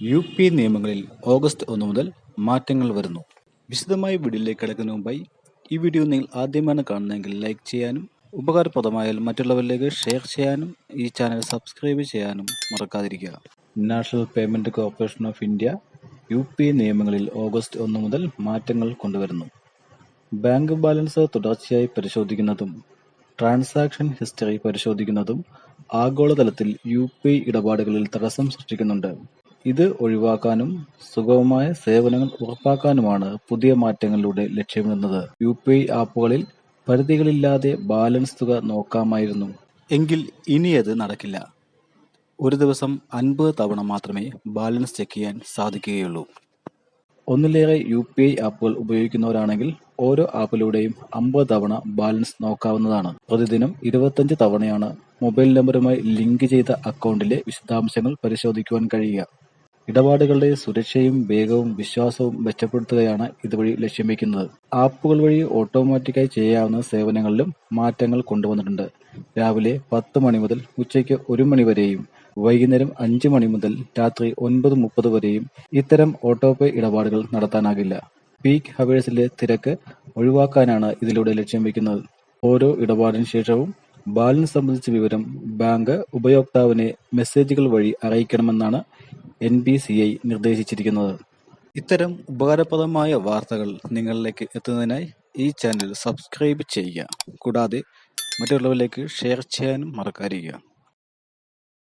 U P നിയമങ്ങളിൽ August ഒന്ന് മുതൽ മാറ്റങ്ങൾ വരുന്നു. വിശദമായി വീഡിയോയിലേക്ക് കിടക്കുന്നതിന് മുമ്പായി ഈ വീഡിയോ നിങ്ങൾ ആദ്യമാണ് കാണുന്നതെങ്കിൽ ലൈക്ക് ചെയ്യാനും ഉപകാരപ്രദമായാൽ മറ്റുള്ളവരിലേക്ക് ഷെയർ ചെയ്യാനും ഈ ചാനൽ സബ്സ്ക്രൈബ് ചെയ്യാനും മറക്കാതിരിക്കുക. National payment corporation of India U P നിയമങ്ങളിൽ ഓഗസ്റ്റ് ഒന്ന് മുതൽ മാറ്റങ്ങൾ കൊണ്ടുവരുന്നു. ബാങ്ക് ബാലൻസ് തുടർച്ചയായി പരിശോധിക്കുന്നതും ട്രാൻസാക്ഷൻ ഹിസ്റ്ററി പരിശോധിക്കുന്നതും ആഗോളതലത്തിൽ യു പി ഇടപാടുകളിൽ തടസ്സം സൃഷ്ടിക്കുന്നുണ്ട്. ഇത് ഒഴിവാക്കാനും സുഗമമായ സേവനങ്ങൾ ഉറപ്പാക്കാനുമാണ് പുതിയ മാറ്റങ്ങളിലൂടെ ലക്ഷ്യമിടുന്നത്. യു പി ഐ ആപ്പുകളിൽ പരിധികളില്ലാതെ ബാലൻസ് തുക നോക്കാമായിരുന്നു. എങ്കിൽ ഇനി അത് നടക്കില്ല. ഒരു ദിവസം അൻപത് തവണ മാത്രമേ ബാലൻസ് ചെക്ക് ചെയ്യാൻ സാധിക്കുകയുള്ളൂ. ഒന്നിലേറെ യു പി ഐ ആപ്പുകൾ ഉപയോഗിക്കുന്നവരാണെങ്കിൽ ഓരോ ആപ്പിലൂടെയും അമ്പത് തവണ ബാലൻസ് നോക്കാവുന്നതാണ്. പ്രതിദിനം ഇരുപത്തഞ്ച് തവണയാണ് മൊബൈൽ നമ്പറുമായി ലിങ്ക് ചെയ്ത അക്കൗണ്ടിലെ വിശദാംശങ്ങൾ പരിശോധിക്കുവാൻ കഴിയുക. ഇടപാടുകളുടെ സുരക്ഷയും വേഗവും വിശ്വാസവും മെച്ചപ്പെടുത്തുകയാണ് ഇതുവഴി ലക്ഷ്യം വയ്ക്കുന്നത് ആപ്പുകൾ വഴി ഓട്ടോമാറ്റിക്കായി ചെയ്യാവുന്ന സേവനങ്ങളിലും മാറ്റങ്ങൾ കൊണ്ടുവന്നിട്ടുണ്ട്. രാവിലെ പത്ത് മണി മുതൽ ഉച്ചയ്ക്ക് ഒരു മണി വരെയും വൈകുന്നേരം അഞ്ച് മണി മുതൽ രാത്രി ഒൻപത് മുപ്പത് വരെയും ഇത്തരം ഓട്ടോപേ ഇടപാടുകൾ നടത്താനാകില്ല. പീക്ക് ഹവേഴ്സിലെ തിരക്ക് ഒഴിവാക്കാനാണ് ഇതിലൂടെ ലക്ഷ്യം വയ്ക്കുന്നത് ഓരോ ഇടപാടിന് ശേഷവും ബാലൻസ് സംബന്ധിച്ച വിവരം ബാങ്ക് ഉപയോക്താവിനെ മെസ്സേജുകൾ വഴി അറിയിക്കണമെന്നാണ് എൻ ബി സി ഐ നിർദ്ദേശിച്ചിരിക്കുന്നത്. ഇത്തരം ഉപകാരപ്രദമായ വാർത്തകൾ നിങ്ങളിലേക്ക് എത്തുന്നതിനായി ഈ ചാനൽ സബ്സ്ക്രൈബ് ചെയ്യുക. കൂടാതെ മറ്റുള്ളവരിലേക്ക് ഷെയർ ചെയ്യാനും മറക്കാതിരിക്കുക.